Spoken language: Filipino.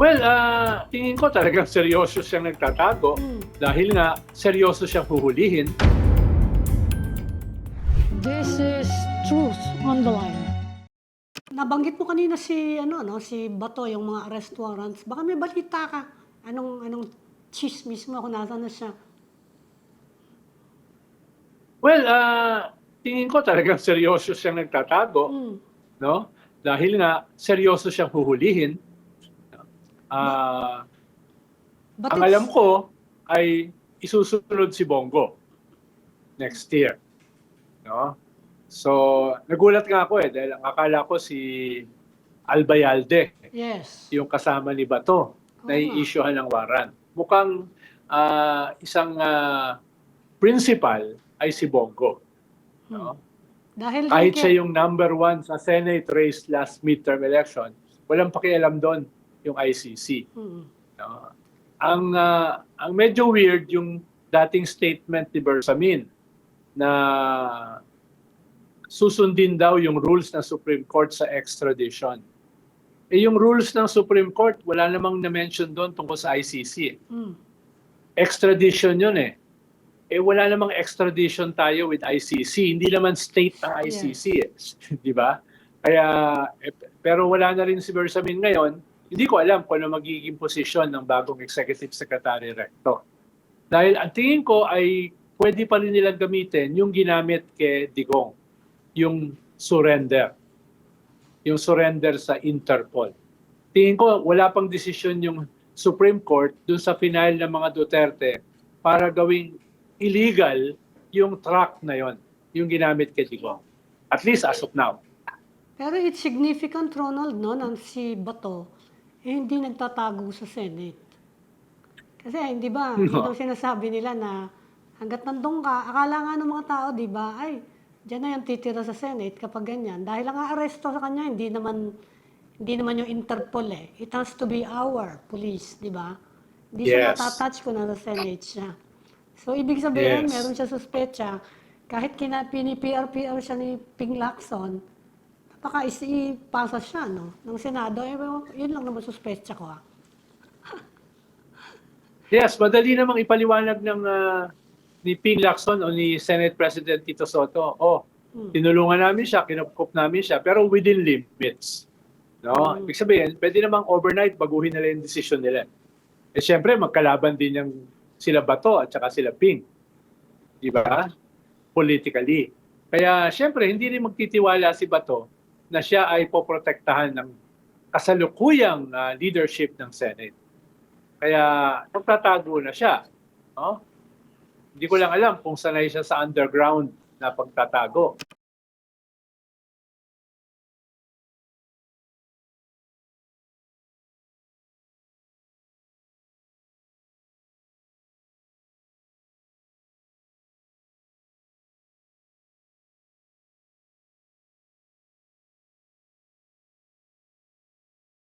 Well, ah, tingin ko talagang seryoso siyang nagtatago Hmm. dahil nga seryoso siyang huhulihin. This is truth on the line. Nabanggit mo kanina si ano no, si Bato yung mga arrest warrants. Baka may balita ka. Anong anong chismis mo kung nasaan na siya? Well, ah, tingin ko talagang seryoso siyang nagtatago, Hmm. no? Dahil nga seryoso siyang huhulihin. Ah, But ang it's- alam ko ay isusunod si Bongo next year. No? So, nagulat nga ako eh dahil ang akala ko si Albayalde, Yes. yung kasama ni Bato, na Oo i-issuehan ng warrant. Mukhang ah, isang ah, principal ay si Bongo. No? Dahil Kahit siya yung number one sa Senate race last midterm election, walang pakialam doon yung ICC. Hmm. No? Ang ah, ang medyo weird yung dating statement ni Bersamin na susundin daw yung rules ng Supreme Court sa extradition. Eh yung rules ng Supreme Court, wala namang na-mention doon tungkol sa ICC. Hmm. Extradition yun eh. Eh wala namang extradition tayo with ICC. Hindi naman state ang ICC eh. Di ba? Kaya, eh, pero wala na rin si Bersamin ngayon. Hindi ko alam kung ano magiging posisyon ng bagong Executive Secretary Recto. Dahil ang tingin ko ay pwede pa rin nilang gamitin yung ginamit kay Digong, yung surrender. Yung surrender sa Interpol. Tingin ko wala pang desisyon yung Supreme Court dun sa final ng mga Duterte para gawing illegal yung track na yon, yung ginamit kay Digong. At least as of now. Pero it's significant, Ronald, no, na si Bato, eh, hindi nagtatago sa Senate. Kasi, hindi ba, No. no. sinasabi nila na hanggat nandun ka, akala nga ng mga tao, di ba, ay, dyan na yung titira sa Senate kapag ganyan. Dahil ang aresto sa kanya, hindi naman, hindi naman yung Interpol eh. It has to be our police, di ba? Hindi siya Yes. natatouch kung nasa Senate siya. So, ibig sabihin, Yes. meron siya suspecha, kahit kina, pini-PR-PR siya ni Ping Lacson, baka ipasa siya, no? Ng Senado, eh, well, yun lang naman suspecha ko, ah. Yes, madali namang ipaliwanag ng ah, ni Ping Lacson o ni Senate President Tito Soto. Oh, Hmm. tinulungan namin siya, kinupkup namin siya, pero within limits. No? Mm. Ibig sabihin, pwede namang overnight baguhin nila yung decision nila. Eh syempre, magkalaban din yung sila Bato at saka sila Ping. Di ba? Politically. Kaya syempre, hindi rin magtitiwala si Bato na siya ay poprotektahan ng kasalukuyang ah, leadership ng Senate. Kaya nagtatago na siya. No? Hindi ko lang alam kung sanay siya sa underground na pagtatago.